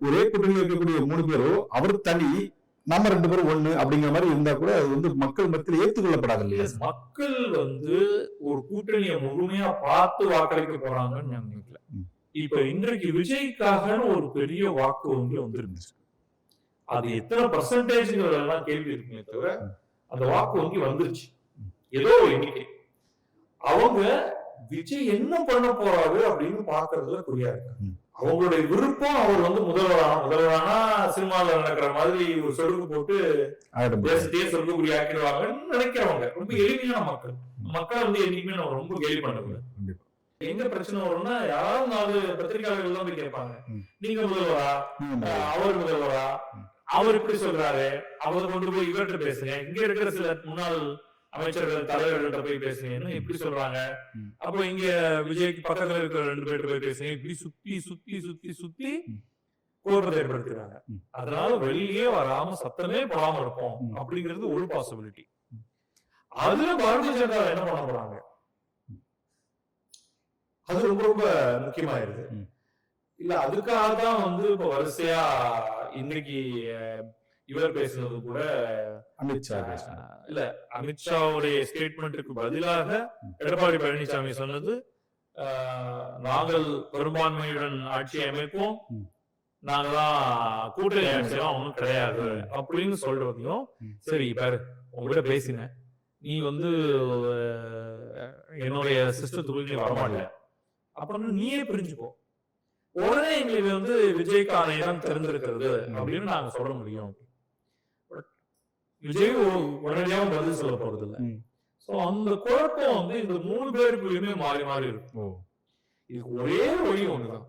ஒரே கூட்டணியில் இருக்கக்கூடிய மூணு பேரும் அவர் தனி நம்ம ரெண்டு பேரும் ஒண்ணு அப்படிங்கிற மாதிரி இருந்தா கூட அது வந்து மக்கள் மத்தியில் ஏற்றுக்கொள்ளப்படாது இல்லையா? மக்கள் வந்து ஒரு கூட்டணியை முழுமையா பார்த்து வாக்களிக்க போறாங்கன்னு நான் நினைக்கல. இப்ப இன்றைக்கு விஜய்க்காகன்னு ஒரு பெரிய வாக்கு வங்கி வந்துருந்துச்சு. அது எத்தனை பர்சன்டேஜ்கள் எல்லாம் கேள்வி இருக்குமே தவிர அந்த வாக்கு வங்கி வந்துருச்சு. ஏதோ ஒரு எண்ணிக்கை. அவங்க விஜய் என்ன பண்ண போறாரு அப்படின்னு பாக்குறதுல குறியா இருக்காங்க. அவங்களுடைய விருப்பம் அவர் வந்து முதல்வரான முதல்வரானா சினிமாவில் நடக்கிற மாதிரி ஒரு சொடுக்கு போட்டு தேசத்தையே சொல்லக்கூடிய ஆக்கிடுவாங்கன்னு நினைக்கிறவங்க. ரொம்ப எளிமையான மக்கள். மக்கள் வந்து என்னைக்குமே நம்ம ரொம்ப கேலி பண்ணக்கூடாது. எங்க பிரச்சனை வரும்னா யாராவது நாலு பத்திரிகையாளர்கள் தான் போய் கேட்பாங்க. நீங்க முதல்வரா? அவர் முதல்வரா. அவர் இப்படி சொல்றாரு. அவர் கொண்டு போய் இவர்கிட்ட பேசுங்க. இங்க இருக்கிற சில முன்னாள் அமைச்சர்கள் தலைவர்கள்ட்ட போய் பேசுங்கன்னு இப்படி சொல்றாங்க. அப்போ இங்க விஜய்க்கு பக்கத்துல இருக்கிற ரெண்டு பேர்கிட்ட போய் பேசுங்க இப்படி சுத்தி சுத்தி சுத்தி சுத்தி. குழப்பத்தை ஏற்படுத்துறாங்க. அதனால வெளியே வராம சத்தமே போடாம இருப்போம். அப்படிங்கிறது ஒரு பாசிபிலிட்டி அதுல பாரதிய ஜனதா என்ன பண்ண போறாங்க அது ரொம்ப ரொம்ப முக்கியமாயிருது. இல்ல அதுக்காக தான் வந்து இப்ப வரிசையா இன்னைக்கு இவர் பேசுனது கூட அமித்ஷா இல்ல அமித்ஷாவுடைய ஸ்டேட்மெண்ட்டுக்கு பதிலாக எடப்பாடி பழனிசாமி சொன்னது நாங்கள் பெரும்பான்மையுடன் ஆட்சி அமைப்போம். ம். நாங்கெல்லாம் கூட்டணி ஆட்சியெல்லாம் ஒண்ணும் கிடையாது அப்படின்னு சொல்றதையும். சரி பாரு உங்ககிட்ட பேசினேன். நீ வந்து என்னுடைய சிஸ்டத்துக்குள்ள நீ வரமாட்ட. அப்படின்னு நீயே பிரிஞ்சுக்கோ. உடனே எங்களுக்கு வந்து விஜய்க்கான இடம் தெரிஞ்சிருக்கிறது அப்படின்னு நாங்க சொல்ல முடியும். விஜய் உடனடியாக பதில் சொல்ல போறது இல்ல. சோ அந்த குழப்பம் வந்து இந்த மூணு பேருக்குள்ளயுமே மாறி மாறி இருக்கும். இதுக்கு ஒரே வழி ஒண்ணுதான்.